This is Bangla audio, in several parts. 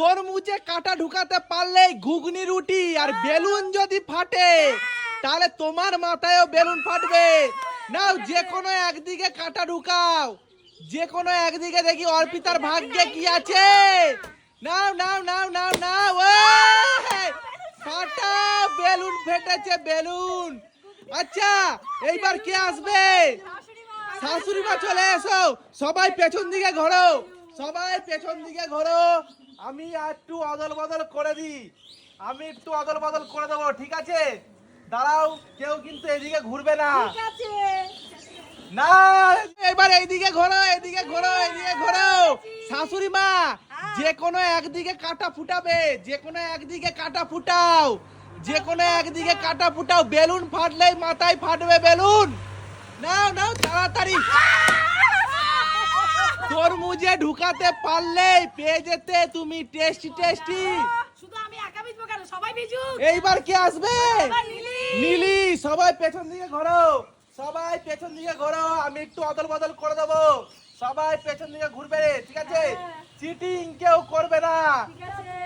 তোর মুখে কাটা ঢুকাতে পারলে ঘুগনি, রুটি আর বেলুন যদি ফাটে, তাহলে তোমার মাথায়ও বেলুন ফাটবে। নাও, যে কোনো একদিকে কাটা ঢুকাও। যে কোনো একদিকে দেখি অর্পিতার ভাগ্যে কি আছে। নাও নাও নাও নাও নাও! ফাটা বেলুন ফেটেছে, বেলুন। আচ্ছা এইবার কে আসবে? শাশুড়ি মা চলে এসো। সবাই পেছন দিকে ঘোরো। সবাই পেছন দিকে ঘোরো। আমি একটু অদল বদল করে দিই। আমি একটু অদল বদল করে দেবো ঠিক আছে? দাঁড়াও কেউ কিন্তু এদিকে ঘুরবে না। না এবার এইদিকে ঘোরো এইদিকে ঘোরো এইদিকে ঘোরো। শাশুড়ি মা যে কোনো একদিকে কাটা ফুটাবে যে কোনো একদিকে কাটা ফুটাও। যে কোনো একদিকে কাটা ফুটাও বেলুন ফাটলেই মাথায় ফাটবে বেলুন। নাও নাও তাড়াতাড়ি। তরমুজে ঢুকাতে পারলেই পেয়ে যেতে তুমি টেস্টি টেস্টি। শুধু আমি একা ভিজবো কেন? সবাই ভিজুক। এইবার কে আসবে? নীলি। সবাই পেছন দিকে ঘোরো। সবাই পেছন দিকে ঘোরো আমি একটু অদল বদল করে দেবো। সবাই পেছন দিকে ঘুরবে রে ঠিক আছে? চিটিং কেউ করবে না।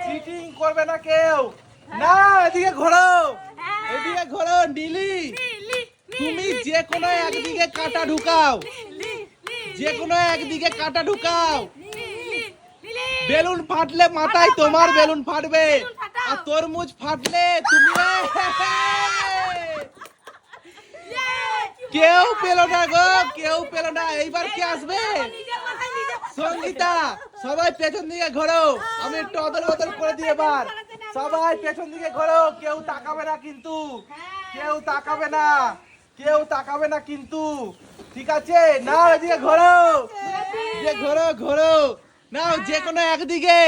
চিটিং করবে না কেউ। না এদিকে ঘোরো। হ্যাঁ। এদিকে ঘোরো নীলি তুমি যে কোনো একদিকে কাটা ঢুকাও। যে কোনো একদিকে কাটা ঢুকাও। বেলুন ফাটলে মাথায় তোমার বেলুন ফাটবে। আর তরমুজ ফাটলে তুমি কেউ পেল না গো কেউ পেল না। এইবার কে আসবে। সঙ্গীতা সবাই পেছন দিকে ঘোরো। আমি একটু অদল বদল করে দিই এবার। সবাই পেছন দিকে ঘোরো কেউ তাকাবে না কিন্তু। কেউ তাকাবে না। কেউ তাকাবে না কিন্তু। ঠিক আছে? না এদিকে ঘোরো। যে ঘোরো ঘোরো। নাও যে কোনো একদিকে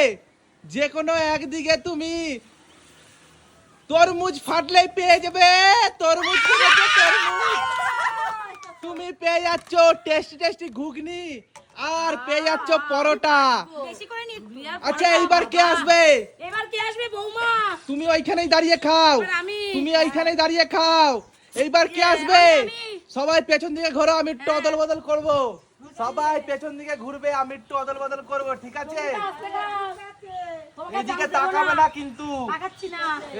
যে কোনো একদিকে তুমি তরমুজ ফাটলেই পেয়ে যাবে। তরমুজ তরমুজ? তুমি পেয়ে যাচ্ছ টেস্টি টেস্টি ঘুগনি আর পেয়ে যাচ্ছ পরোটা। আচ্ছা এইবার কে আসবে? এবার কে আসবে বৌমা? তুমি ওইখানেই দাঁড়িয়ে খাও। তুমি ওইখানেই দাঁড়িয়ে খাও। এইবার কে আসবে? আমি, আমি। সবাই পেছন দিকে ঘোরো আমি একটু অদল বদল করব। সবাই পেছন দিকে ঘুরবে আমি একটু অদল বদল করব ঠিক আছে? এদিকে তাকাবে না কিন্তু।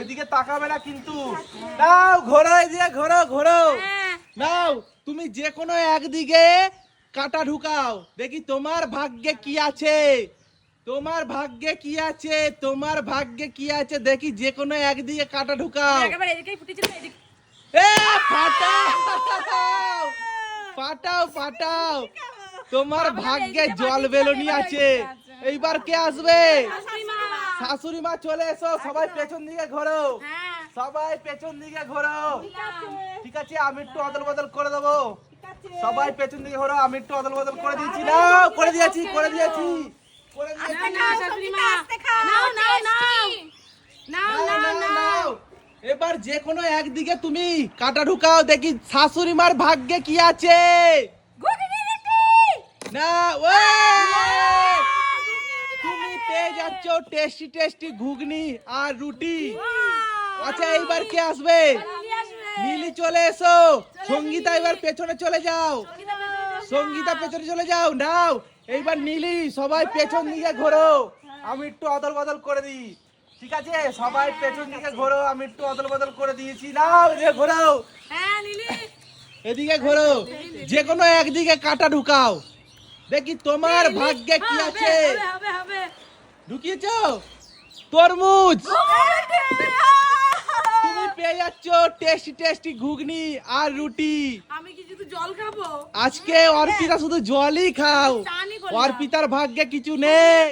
এদিকে তাকাবে না কিন্তু। নাও ঘোরো এদিকে ঘোরো ঘোরো। হ্যাঁ। নাও তুমি যে কোনো একদিকে কাটা ঢুকাও। দেখি তোমার ভাগ্যে কি আছে? তোমার ভাগ্যে কি আছে? তোমার ভাগ্যে কি আছে? দেখি যে কোনো একদিকে কাটা ঢুকাও। ফাটাও ফাটাও ফাটাও। তোমার ভাগ্যে জল বেলুনি আছে। এইবার কে আসবে? শাশুড়ি মা। চলে এসো সবাই পেছন দিকে ঘোরো। হ্যাঁ। সবাই পেছন দিকে ঘোরো। ঠিক আছে। আমি একটু অদল বদল করে দেবো। সবাই পেছন দিকে ঘোরো আমি একটু অদল বদল করে দিয়েছি। না করে দিয়েছি করে দিয়েছি করে দিয়েছি। নাও, শাশুড়ি মা। নাও, নাও, নাও। নাও, নাও, নাও, নাও, নাও। নাও। এবার যে কোনো একদিকে তুমি কাটা ঢুকাও, দেখি শাশুড়ি মার ভাগ্যে কি আছে। না ওই তুমি পেয়ে যাচ্ছ টেস্টি টেস্টি ঘুগনি আর রুটি। আচ্ছা এইবার কে আসবে। নীলি চলে এসো। সঙ্গীতা এবার পেছনে চলে যাও। সঙ্গীতা পেছনে চলে যাও, নাও। এইবার নীলি সবাই পেছন দিকে ঘোরো। আমি একটু অদল বদল করে দিই। ঠিক আছে সবাই পেছন দিকে ঘোরো আমি একটু অদল বদল করে দিয়েছি। নাও এদিকে ঘোরো। হ্যাঁ নীলি। এদিকে ঘোরো। যে কোনো একদিকে কাটা ঢুকাও। দেখি তোমার ভাগ্যে কি আছে। ঢুকিয়েছ? তরমুজ। তুমি পেয়ে যাচ্ছ টেস্টি টেস্টি ঘুগনি আর রুটি। আমি কি শুধু জল খাব? আজকে অর্পিতা শুধু জলই খাও। অর্পিতার ভাগ্যে কিছু নেই।